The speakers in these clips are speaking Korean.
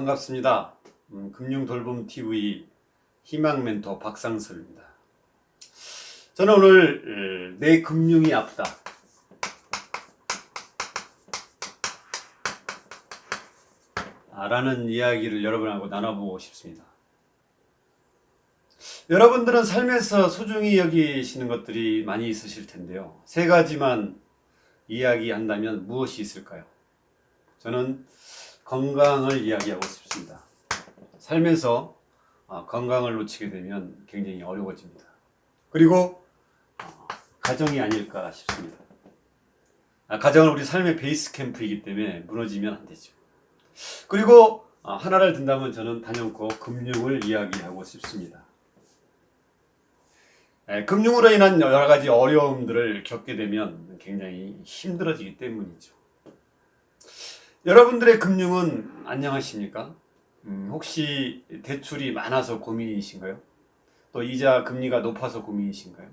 반갑습니다. 음, 금융돌봄TV 희망멘토 박상설입니다. 저는 오늘 어, 내 금융이. 아, 라는 이야기를 여러분하고 나눠보고 싶습니다. 여러분들은 삶에서 소중히 여기시는 것들이 많이 있으실 텐데요. 세 가지만 이야기한다면 무엇이 있을까요? 저는 건강을 이야기하고 싶습니다. 살면서 아, 건강을 놓치게 되면 굉장히 어려워집니다. 그리고 어, 가정이 아닐까 싶습니다. 아, 가정은 우리 삶의 베이스 캠프이기 때문에 무너지면 안 되죠. 그리고 아, 하나를 든다면 저는 단연코 금융을 이야기하고 싶습니다. 에, 금융으로 인한 여러 가지 어려움들을 겪게 되면 굉장히 힘들어지기 때문이죠. 여러분들의 금융은 안녕하십니까? 음, 혹시 대출이 많아서 고민이신가요? 또 이자 금리가 높아서 고민이신가요?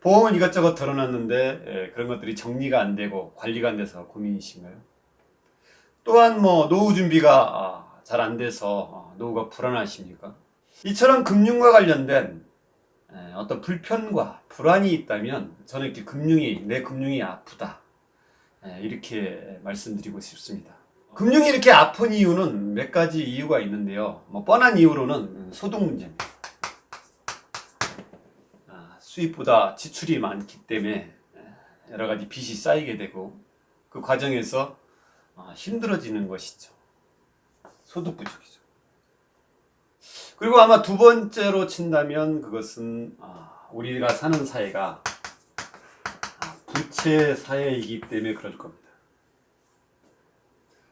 보험은 이것저것 덜어놨는데 에, 그런 것들이 정리가 안 되고 관리가 안 돼서 고민이신가요? 또한 뭐 노후 준비가 잘안 돼서 어, 노후가 불안하십니까? 이처럼 금융과 관련된 에, 어떤 불편과 불안이 있다면 저는 이렇게 금융이 내 금융이 아프다 에, 이렇게 말씀드리고 싶습니다. 금융이 이렇게 아픈 이유는 몇 가지 이유가 있는데요. 뭐 뻔한 이유로는 소득 문제입니다. 아, 수입보다 지출이 많기 때문에 여러 가지 빚이 쌓이게 되고 그 과정에서 아, 힘들어지는 것이죠. 소득 부족이죠. 그리고 아마 두 번째로 친다면 그것은 아, 우리가 사는 사회가 아, 부채 사회이기 때문에 그럴 겁니다.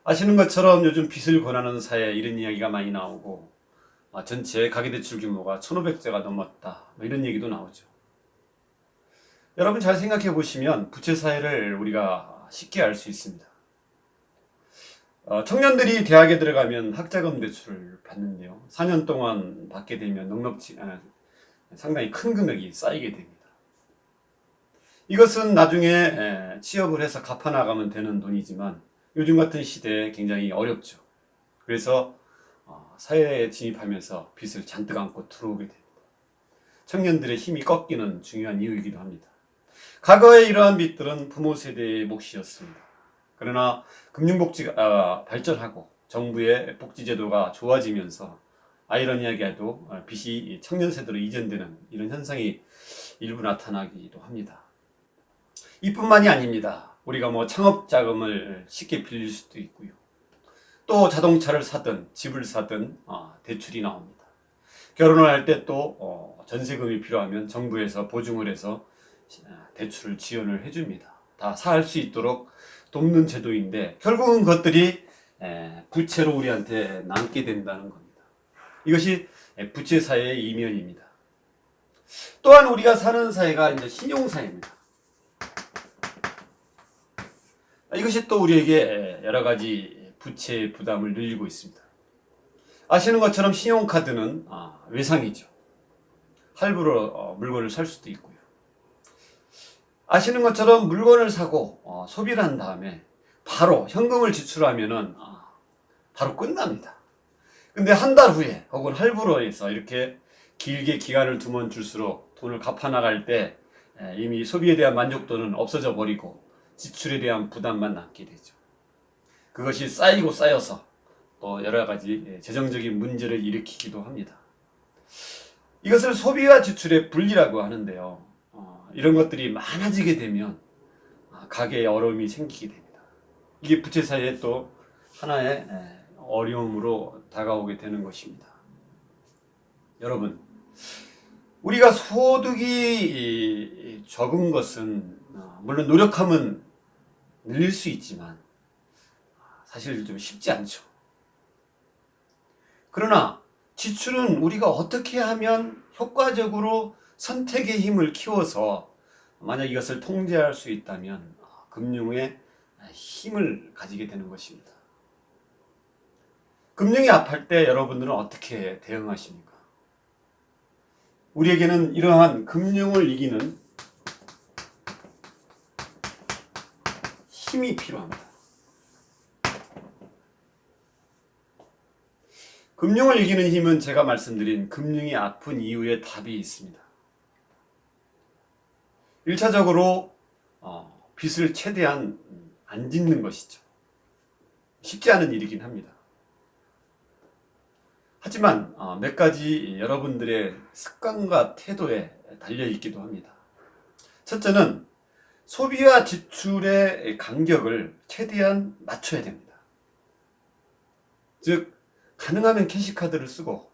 아시는 것처럼 요즘 빚을 권하는 사회 이런 이야기가 많이 나오고 아, 전체 가계대출 규모가 1,500조가 넘었다 뭐 이런 얘기도 나오죠. 여러분 잘 생각해 보시면 부채 사회를 우리가 쉽게 알 수 있습니다. 어, 청년들이 대학에 들어가면 학자금 대출을 받는데요. 4년 동안 받게 되면 넉넉지 아, 상당히 큰 금액이 쌓이게 됩니다. 이것은 나중에 에, 취업을 해서 갚아 나가면 되는 돈이지만 요즘 같은 시대에 굉장히 어렵죠. 그래서 어, 사회에 진입하면서 빚을 잔뜩 안고 들어오게 됩니다. 청년들의 힘이 꺾이는 중요한 이유이기도 합니다. 과거의 이러한 빚들은 부모 세대의 몫이었습니다. 그러나 금융복지가 아, 발전하고 정부의 복지제도가 좋아지면서 아이러니하게도 빚이 청년 세대로 이전되는 이런 현상이 일부 나타나기도 합니다. 이뿐만이 아닙니다. 우리가 뭐 창업 자금을 쉽게 빌릴 수도 있고요. 또 자동차를 사든 집을 사든 어, 대출이 나옵니다. 결혼을 할 때또 어, 전세금이 필요하면 정부에서 보증을 해서 어, 대출을 지원을 해줍니다. 다 살 수 있도록 돕는 제도인데 결국은 그것들이 에, 부채로 우리한테 남게 된다는 겁니다. 이것이 부채 사회의 이면입니다. 또한 우리가 사는 사회가 이제 신용 사회입니다. 이것이 또 우리에게 여러 가지 부채 부담을 늘리고 있습니다. 아시는 것처럼 신용카드는 아, 외상이죠. 할부로 어, 물건을 살 수도 있고요. 아시는 것처럼 물건을 사고 어, 소비를 한 다음에 바로 현금을 지출하면은 아, 바로 끝납니다. 근데 한 달 후에 혹은 할부로 해서 이렇게 길게 기간을 두면 줄수록 돈을 갚아 나갈 때 에, 이미 소비에 대한 만족도는 없어져 버리고 지출에 대한 부담만 남게 되죠. 그것이 쌓이고 쌓여서 또 여러 가지 예, 재정적인 문제를 일으키기도 합니다. 이것을 소비와 지출의 분리라고 하는데요. 어, 이런 것들이 많아지게 되면 아, 가게에 어려움이 생기게 됩니다. 이게 부채 사이에 또 하나의 예, 어려움으로 다가오게 되는 것입니다. 여러분, 우리가 소득이 적은 것은 어, 물론 노력하면 늘릴 수 있지만 사실 좀 쉽지 않죠. 그러나 지출은 우리가 어떻게 하면 효과적으로 선택의 힘을 키워서 만약 이것을 통제할 수 있다면 금융의 힘을 가지게 되는 것입니다. 금융이 아플 때 여러분들은 어떻게 대응하십니까? 우리에게는 이러한 금융을 이기는 힘이 필요합니다. 금융을 이기는 힘은 제가 말씀드린 금융이 아픈 이유에 답이 있습니다. 1차적으로 어, 빚을 최대한 안 짓는 것이죠. 쉽지 않은 일이긴 합니다. 하지만 어, 몇 가지 여러분들의 습관과 태도에 달려 있기도 합니다. 첫째는 소비와 지출의 간격을 최대한 맞춰야 됩니다. 즉, 가능하면 캐시카드를 쓰고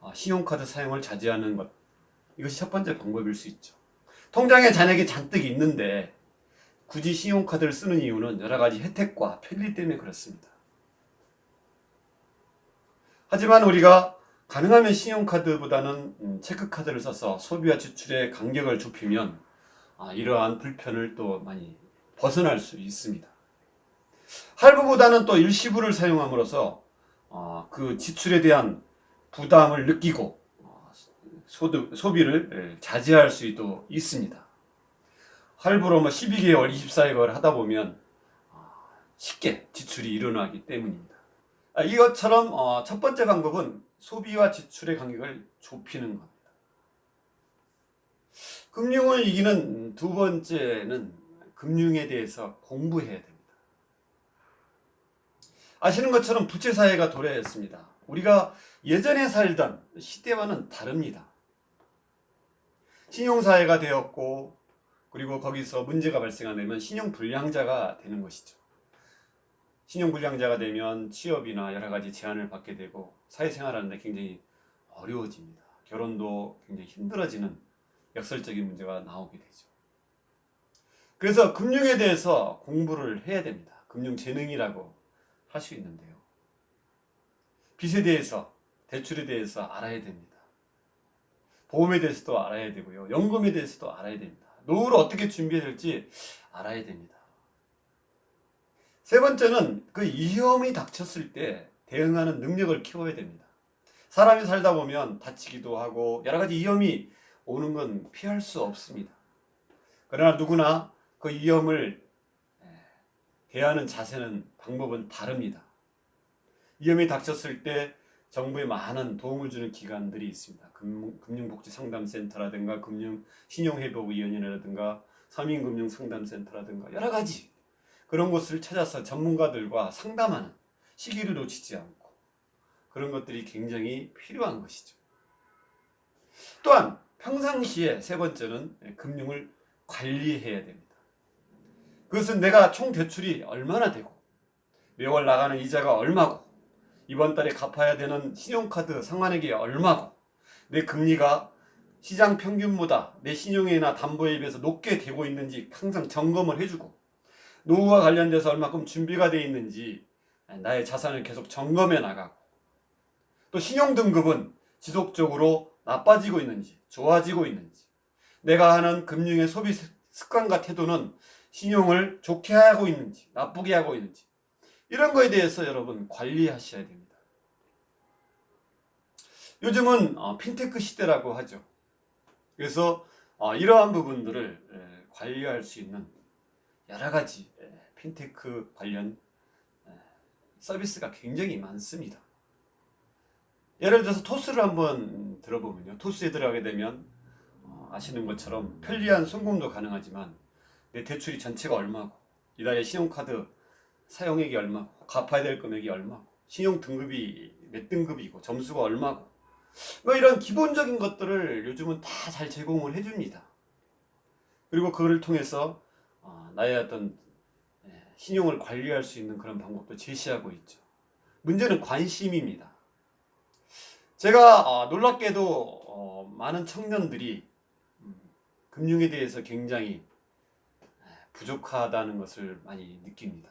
어, 신용카드 사용을 자제하는 것. 이것이 첫 번째 방법일 수 있죠. 통장에 잔액이 잔뜩 있는데 굳이 신용카드를 쓰는 이유는 여러 가지 혜택과 편리 때문에 그렇습니다. 하지만 우리가 가능하면 신용카드보다는 음, 체크카드를 써서 소비와 지출의 간격을 좁히면 아, 이러한 불편을 또 많이 벗어날 수 있습니다. 할부보다는 또 일시불을 사용함으로써 어, 그 지출에 대한 부담을 느끼고 어, 소득, 소비를 예, 자제할 수도 있습니다. 할부로 뭐 12개월, 24개월 하다 보면 어, 쉽게 지출이 일어나기 때문입니다. 아, 이것처럼 어, 첫 번째 방법은 소비와 지출의 간격을 좁히는 겁니다. 금융을 이기는 두 번째는 금융에 대해서 공부해야 됩니다. 아시는 것처럼 부채 사회가 도래했습니다. 우리가 예전에 살던 시대와는 다릅니다. 신용 사회가 되었고 그리고 거기서 문제가 발생하면 신용 불량자가 되는 것이죠. 신용 불량자가 되면 취업이나 여러 가지 제한을 받게 되고 사회생활하는데 굉장히 어려워집니다. 결혼도 굉장히 힘들어지는 역설적인 문제가 나오게 되죠. 그래서 금융에 대해서 공부를 해야 됩니다. 금융 재능이라고 할 수 있는데요. 빚에 대해서, 대출에 대해서 알아야 됩니다. 보험에 대해서도 알아야 되고요. 연금에 대해서도 알아야 됩니다. 노후를 어떻게 준비해야 될지 알아야 됩니다. 세 번째는 그 위험이 닥쳤을 때 대응하는 능력을 키워야 됩니다. 사람이 살다 보면 다치기도 하고 여러 가지 위험이 오는 건 피할 수 없습니다. 그러나 누구나 그 위험을 대하는 자세는 방법은 다릅니다. 위험이 닥쳤을 때 정부에 많은 도움을 주는 기관들이 있습니다. 금융복지상담센터라든가 금융신용회복위원회라든가 서민금융상담센터라든가 여러 가지 그런 곳을 찾아서 전문가들과 상담하는 시기를 놓치지 않고 그런 것들이 굉장히 필요한 것이죠. 또한 평상시에 세 번째는 금융을 관리해야 됩니다. 그것은 내가 총 대출이 얼마나 되고 매월 나가는 이자가 얼마고 이번 달에 갚아야 되는 신용카드 상환액이 얼마고 내 금리가 시장 평균보다 내 신용이나 담보에 비해서 높게 되고 있는지 항상 점검을 해주고 노후와 관련돼서 얼마큼 준비가 되어 있는지 나의 자산을 계속 점검해 나가고 또 신용 등급은 지속적으로 나빠지고 있는지 좋아지고 있는지 내가 하는 금융의 소비 습관과 태도는 신용을 좋게 하고 있는지 나쁘게 하고 있는지 이런 거에 대해서 여러분 관리하셔야 됩니다. 요즘은 어, 핀테크 시대라고 하죠. 그래서 어, 이러한 부분들을 관리할 수 있는 여러 가지 핀테크 관련 서비스가 굉장히 많습니다. 예를 들어서 토스를 한번 들어보면요. 토스에 들어가게 되면 어, 아시는 것처럼 편리한 송금도 가능하지만 내 대출이 전체가 얼마고 이달에 신용카드 사용액이 얼마고 갚아야 될 금액이 얼마고 신용 등급이 몇 등급이고 점수가 얼마고 뭐 이런 기본적인 것들을 요즘은 다 잘 제공을 해줍니다. 그리고 그거를 통해서 어, 나의 어떤 예, 신용을 관리할 수 있는 그런 방법도 제시하고 있죠. 문제는 관심입니다. 제가 어, 놀랍게도 어, 많은 청년들이 음, 금융에 대해서 굉장히 예, 부족하다는 것을 많이 느낍니다.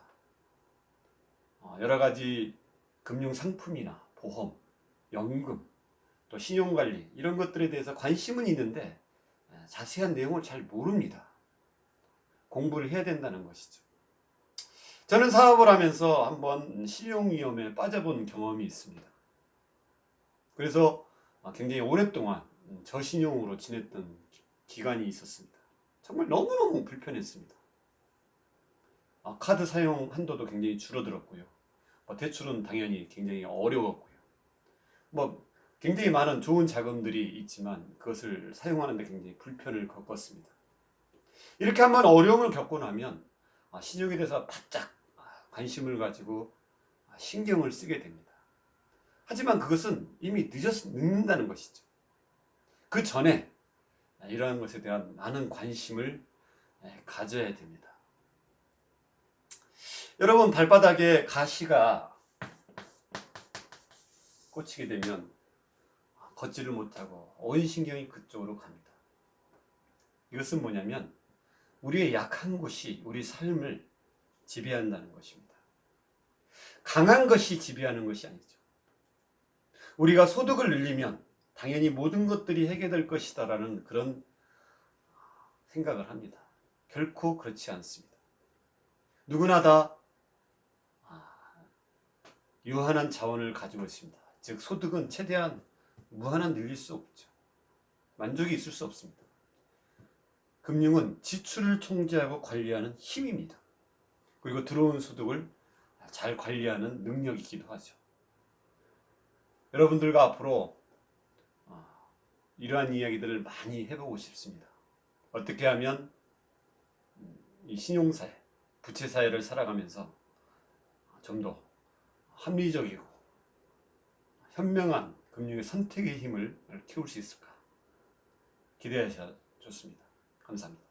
여러 가지 금융 상품이나 보험, 연금, 또 신용관리 이런 것들에 대해서 관심은 있는데 예, 자세한 내용을 잘 모릅니다. 공부를 해야 된다는 것이죠. 저는 사업을 하면서 한번 신용 위험에 빠져본 경험이 있습니다. 그래서 굉장히 오랫동안 저신용으로 지냈던 기간이 있었습니다. 정말 너무너무 불편했습니다. 아, 카드 사용 한도도 굉장히 줄어들었고요. 뭐 대출은 당연히 굉장히 어려웠고요. 뭐 굉장히 많은 좋은 자금들이 있지만 그것을 사용하는데 굉장히 불편을 겪었습니다. 이렇게 한번 어려움을 겪고 나면 아, 신용에 대해서 바짝 아, 관심을 가지고 아, 신경을 쓰게 됩니다. 하지만 그것은 이미 늦었, 늦는다는 것이죠. 그 전에 이러한 것에 대한 많은 관심을 예, 가져야 됩니다. 여러분 발바닥에 가시가 꽂히게 되면 걷지를 못하고 온 신경이 그쪽으로 갑니다. 이것은 뭐냐면 우리의 약한 곳이 우리 삶을 지배한다는 것입니다. 강한 것이 지배하는 것이 아니죠. 우리가 소득을 늘리면 당연히 모든 것들이 해결될 것이다라는 그런 생각을 합니다. 결코 그렇지 않습니다. 누구나 다 아, 유한한 자원을 가지고 있습니다. 즉 소득은 최대한 무한한 늘릴 수 없죠. 만족이 있을 수 없습니다. 금융은 지출을 통제하고 관리하는 힘입니다. 그리고 들어온 소득을 잘 관리하는 능력이기도 하죠. 여러분들과 앞으로 아, 이러한 이야기들을 많이 해보고 싶습니다. 어떻게 하면 이 신용사회, 부채사회를 살아가면서 좀 더 합리적이고 현명한 금융의 선택의 힘을 키울 수 있을까 기대하셔 좋습니다. 감사합니다.